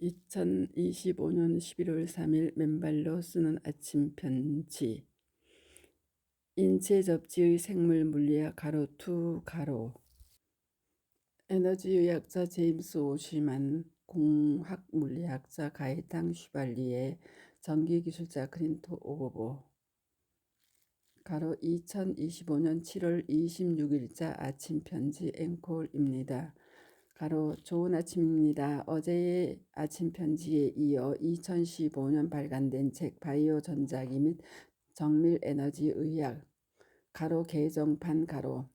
2025년 11월 3일 맨발로 쓰는 아침 편지. 인체 접지의 생물 물리학 가로 투 가로. 에너지 의학자 제임스 오시만 공학 물리학자 가이탕 슈발리에 전기 기술자 크린토 오보보. 가로 2025년 7월 26일자 아침 편지 앵콜입니다. 가로 좋은 아침입니다. 어제의 아침 편지에 이어 2015년 발간된 책 바이오 전자기 및 정밀 에너지 의학 가로 개정판 가로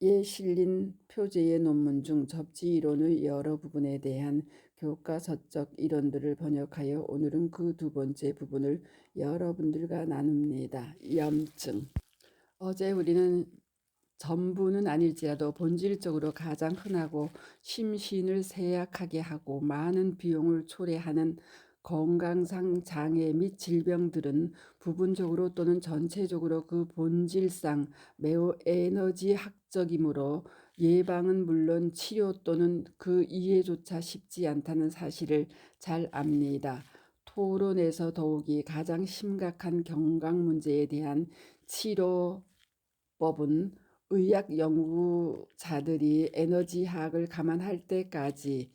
에 실린 표제의 논문 중 접지 이론의 여러 부분에 대한 교과서적 이론들을 번역하여 오늘은 그 두 번째 부분을 여러분들과 나눕니다. 염증 어제 우리는 전부는 아닐지라도 본질적으로 가장 흔하고 심신을 세약하게 하고 많은 비용을 초래하는 건강상 장애 및 질병들은 부분적으로 또는 전체적으로 그 본질상 매우 에너지학적이므로 예방은 물론 치료 또는 그 이해조차 쉽지 않다는 사실을 잘 압니다. 토론에서 더욱이 가장 심각한 건강 문제에 대한 치료법은 의학 연구자들이 에너지학을 감안할 때까지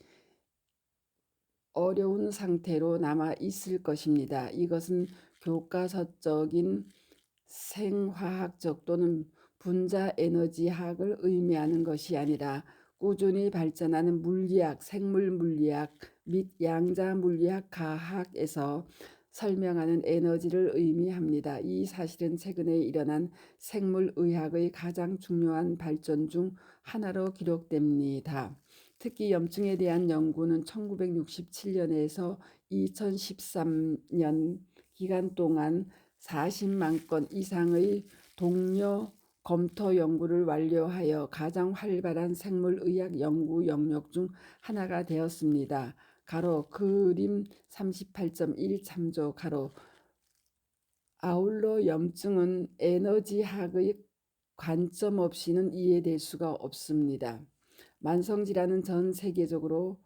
어려운 상태로 남아 있을 것입니다. 이것은 교과서적인 생화학적 또는 분자 에너지학을 의미하는 것이 아니라 꾸준히 발전하는 물리학, 생물 물리학 및 양자 물리학 가학에서 설명하는 에너지를 의미합니다. 이 사실은 최근에 일어난 생물의학의 가장 중요한 발전 중 하나로 기록됩니다. 특히 염증에 대한 연구는 1967년에서 2013년 기간 동안 40만 건 이상의 동료 검토 연구를 완료하여 가장 활발한 생물의학 연구 영역 중 하나가 되었습니다. 가로 그림 38.1 참조 가로 아울러 염증은 에너지학의 관점 없이는 이해될 수가 없습니다. 만성질환은 전 세계적으로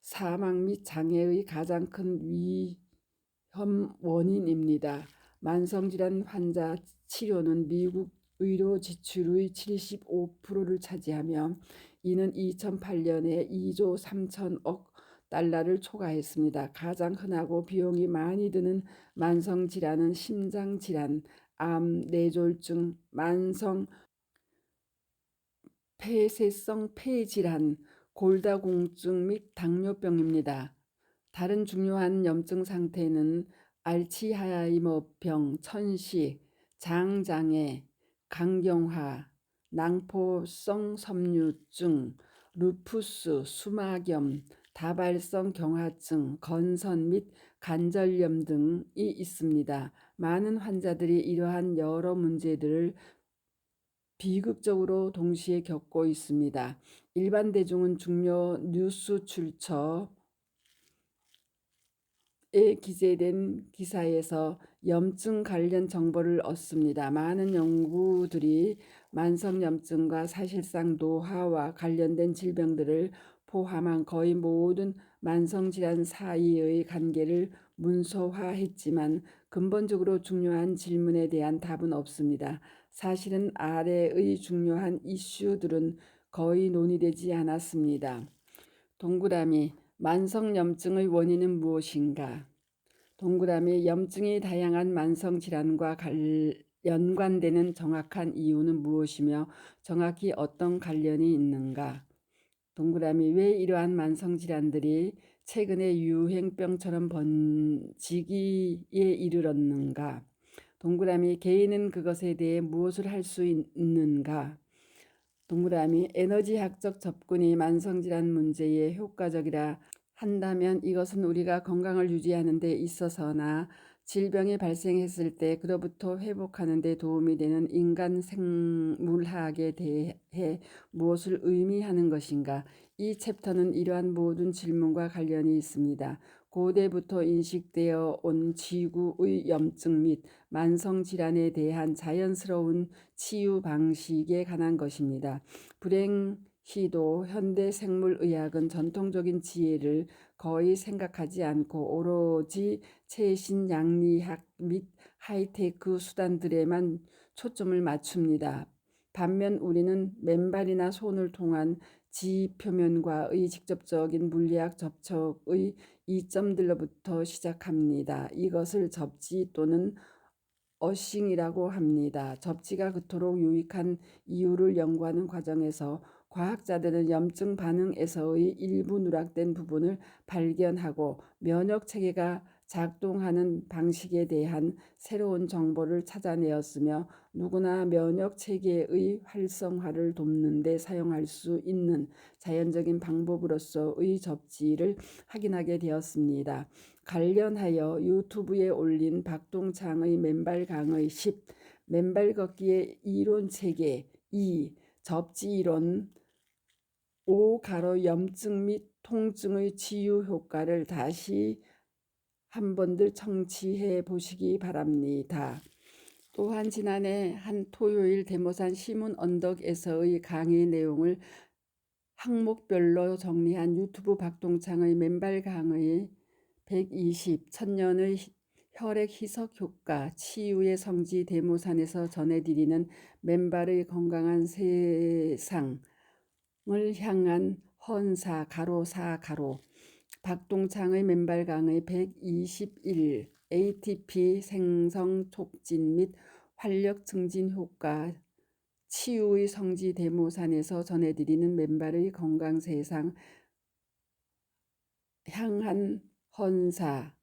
사망 및 장애의 가장 큰 위험 원인입니다. 만성질환 환자 치료는 미국 의료 지출의 75%를 차지하며 이는 2008년에 2조 3천억 달러를 초과했습니다. 가장 흔하고 비용이 많이 드는 만성 질환은 심장 질환, 암, 뇌졸중, 만성 폐쇄성 폐질환, 골다공증 및 당뇨병입니다. 다른 중요한 염증 상태는 알츠하이머병, 천식, 장장애, 강경화, 낭포성 섬유증, 루푸스, 수막염, 다발성 경화증, 건선 및 관절염 등이 있습니다. 많은 환자들이 이러한 여러 문제들을 비극적으로 동시에 겪고 있습니다. 일반 대중은 중요 뉴스 출처 에 기재된 기사에서 염증 관련 정보를 얻습니다. 많은 연구들이 만성 염증과 사실상 노화와 관련된 질병들을 포함한 거의 모든 만성질환 사이의 관계를 문서화했지만 근본적으로 중요한 질문에 대한 답은 없습니다. 사실은 아래의 중요한 이슈들은 거의 논의되지 않았습니다. 동그라미 만성염증의 원인은 무엇인가? 동그라미 염증이 다양한 만성질환과 연관되는 정확한 이유는 무엇이며 정확히 어떤 관련이 있는가? 동그라미 왜 이러한 만성 질환들이 최근에 유행병처럼 번지기에 이르렀는가? 동그라미 개인은 그것에 대해 무엇을 할 수 있는가? 동그라미 에너지학적 접근이 만성 질환 문제에 효과적이라 한다면 이것은 우리가 건강을 유지하는 데 있어서나 질병이 발생했을 때 그로부터 회복하는 데 도움이 되는 인간 생물학에 대해 무엇을 의미하는 것인가? 이 챕터는 이러한 모든 질문과 관련이 있습니다. 고대부터 인식되어 온 지구의 염증 및 만성 질환에 대한 자연스러운 치유 방식에 관한 것입니다. 불행 시도 현대 생물의학은 전통적인 지혜를 거의 생각하지 않고 오로지 최신 양리학 및 하이테크 수단들에만 초점을 맞춥니다. 반면 우리는 맨발이나 손을 통한 지 표면과의 직접적인 물리학 접촉의 이점들로부터 시작합니다. 이것을 접지 또는 어싱이라고 합니다. 접지가 그토록 유익한 이유를 연구하는 과정에서 과학자들은 염증 반응에서의 일부 누락된 부분을 발견하고 면역 체계가 작동하는 방식에 대한 새로운 정보를 찾아내었으며 누구나 면역 체계의 활성화를 돕는 데 사용할 수 있는 자연적인 방법으로서의 접지를 확인하게 되었습니다. 관련하여 유튜브에 올린 박동창의 맨발 강의 10 맨발 걷기의 이론 체계 2 접지 이론 5 가로 염증 및 통증의 치유 효과를 다시 한 번들 청취해 보시기 바랍니다. 또한 지난해 한 토요일 데모산 시문 언덕에서의 강의 내용을 항목별로 정리한 유튜브 박동창의 맨발 강의 120 천년의 혈액 희석 효과 치유의 성지 데모산에서 전해드리는 맨발의 건강한 세상 을 향한 헌사 가로 사 가로 박동창의 맨발 강의 121 ATP 생성 촉진 및 활력 증진 효과 치유의 성지 데모산에서 전해드리는 맨발의 건강 세상 향한 헌사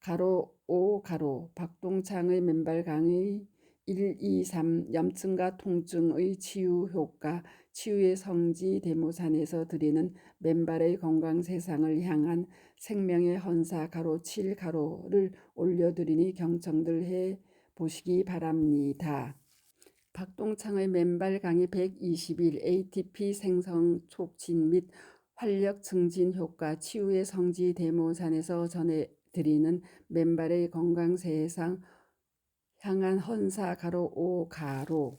가로 5 가로 박동창의 맨발 강의 1, 2, 3 염증과 통증의 치유 효과 치유의 성지 데모산에서 드리는 맨발의 건강 세상을 향한 생명의 헌사 가로 7 가로를 올려드리니 경청들 해 보시기 바랍니다. 박동창의 맨발 강의 121 ATP 생성 촉진 및 활력 증진 효과 치유의 성지 데모산에서 전해드리는 맨발의 건강 세상 향한 헌사 가로 5 가로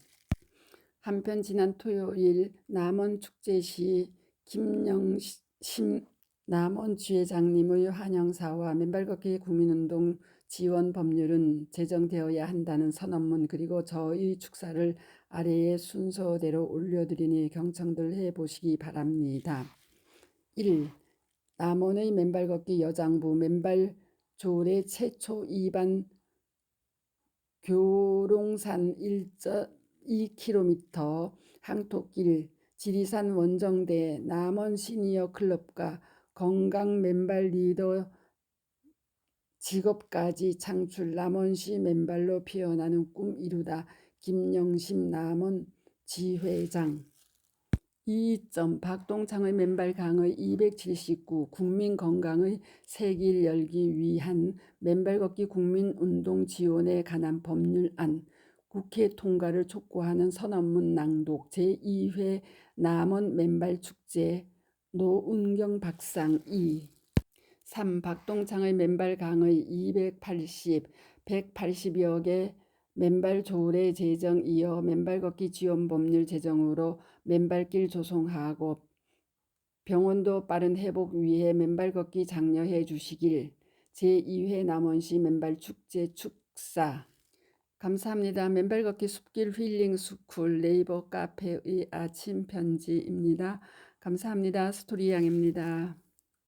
한편 지난 토요일 남원 축제시 김영심 남원 주회장님의 환영사와 맨발 걷기 국민운동 지원 법률은 제정되어야 한다는 선언문 그리고 저의 축사를 아래의 순서대로 올려드리니 경청들 해보시기 바랍니다. 1. 남원의 맨발 걷기 여장부 맨발 조례 최초 2반 교롱산 1.2km 항토길 지리산 원정대 남원 시니어 클럽과 건강 맨발 리더 직업까지 창출 남원시 맨발로 피어나는 꿈 이루다 김영심 남원 지회장 2점 박동창의 맨발 강의 279 국민 건강의 새길 열기 위한 맨발 걷기 국민 운동 지원에 관한 법률안 국회 통과를 촉구하는 선언문 낭독 제2회 남원 맨발 축제 노은경 박상 2 3. 박동창의 맨발 강의 280 180여 개 맨발 조례 제정 이어 맨발 걷기 지원 법률 제정으로 맨발길 조성하고 병원도 빠른 회복 위해 맨발 걷기 장려해 주시길 제2회 남원시 맨발 축제 축사 감사합니다. 맨발 걷기 숲길 힐링 스쿨 네이버 카페의 아침 편지입니다. 감사합니다. 스토리 양입니다.